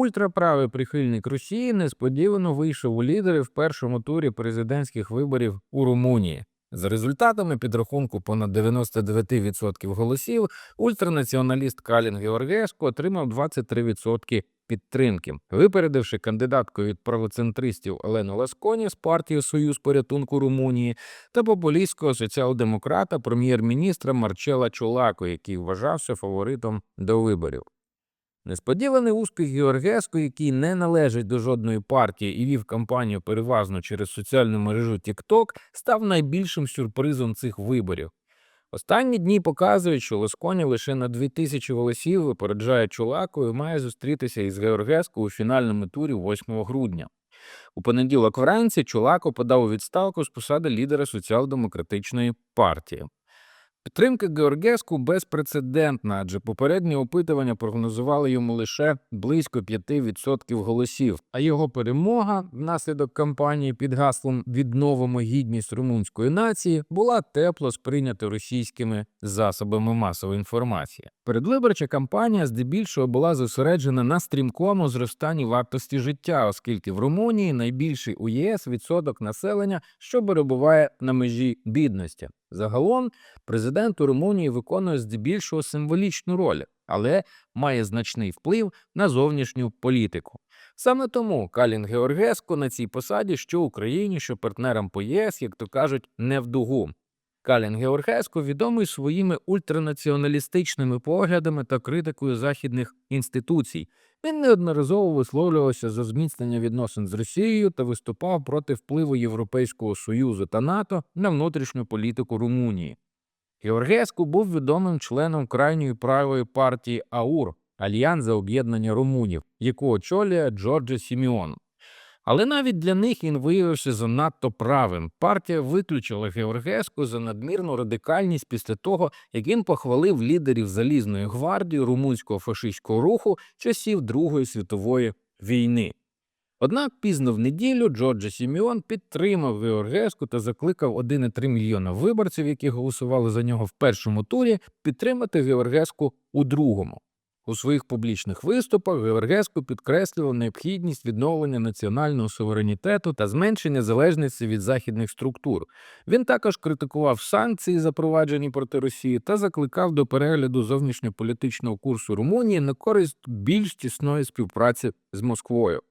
ультраправий прихильник Росії несподівано вийшов у лідери в першому турі президентських виборів у Румунії. За результатами підрахунку понад 99% голосів, ультранаціоналіст Калін Георгеско отримав 23% підтримки, випередивши кандидатку від правоцентристів Олену Ласконі з партії Союз порятунку Румунії та популістського соціал-демократа прем'єр-міністра Марчела Чулако, який вважався фаворитом до виборів. Несподіваний успіх Георгеско, який не належить до жодної партії і вів кампанію переважно через соціальну мережу TikTok, став найбільшим сюрпризом цих виборів. Останні дні показують, що Лосконі лише на 2000 голосів випереджає Чулаку і має зустрітися із Георгеско у фінальному турі 8 грудня. У понеділок вранці Чулако подав у відставку з посади лідера соціал-демократичної партії. Підтримка Георгеску безпрецедентна, адже попередні опитування прогнозували йому лише близько 5% голосів, а його перемога внаслідок кампанії під гаслом Відновимо гідність румунської нації була тепло сприйнята російськими засобами масової інформації. Передвиборча кампанія здебільшого була зосереджена на стрімкому зростанні вартості життя, оскільки в Румунії найбільший у ЄС відсоток населення, що перебуває на межі бідності. Загалом президент у Румунії виконує здебільшого символічну роль, але має значний вплив на зовнішню політику. Саме тому Калін Георгеско на цій посаді, що Україні, що партнерам по ЄС, як то кажуть, не в дугу. Калін Георгеско відомий своїми ультранаціоналістичними поглядами та критикою західних інституцій. Він неодноразово висловлювався за зміцнення відносин з Росією та виступав проти впливу Європейського Союзу та НАТО на внутрішню політику Румунії. Георгеску був відомим членом крайньої правої партії АУР Альянс за об'єднання румунів, яку очолює Джорджо Сіміон. Але навіть для них він виявився занадто правим. Партія виключила Георгеску за надмірну радикальність після того, як він похвалив лідерів залізної гвардії румунського фашистського руху часів Другої світової війни. Однак пізно в неділю Джорджо Сіміон підтримав Георгеску та закликав 1,3 мільйона виборців, які голосували за нього в першому турі, підтримати Георгеску у другому. У своїх публічних виступах Георгеску підкреслював необхідність відновлення національного суверенітету та зменшення залежності від західних структур. Він також критикував санкції, запроваджені проти Росії, та закликав до перегляду зовнішньополітичного курсу Румунії на користь більш тісної співпраці з Москвою.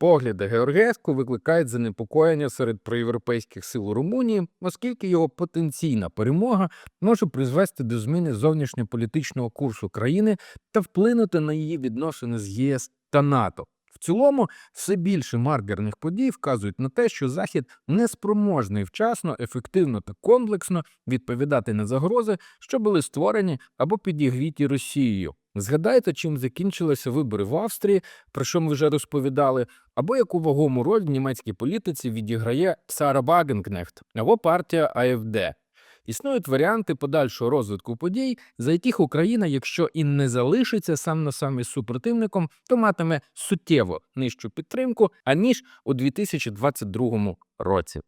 Погляди Георгеску викликають занепокоєння серед проєвропейських сил Румунії, оскільки його потенційна перемога може призвести до зміни зовнішньополітичного курсу країни та вплинути на її відносини з ЄС та НАТО. В цілому, все більше маркерних подій вказують на те, що Захід неспроможний вчасно, ефективно та комплексно відповідати на загрози, що були створені або підігріті Росією. Згадайте, чим закінчилися вибори в Австрії, про що ми вже розповідали, або яку вагому роль в німецькій політиці відіграє Сара Багенкнехт або партія АФД. Існують варіанти подальшого розвитку подій, за яких Україна, якщо і не залишиться сам на сам із супротивником, то матиме суттєво нижчу підтримку аніж у 2022 році.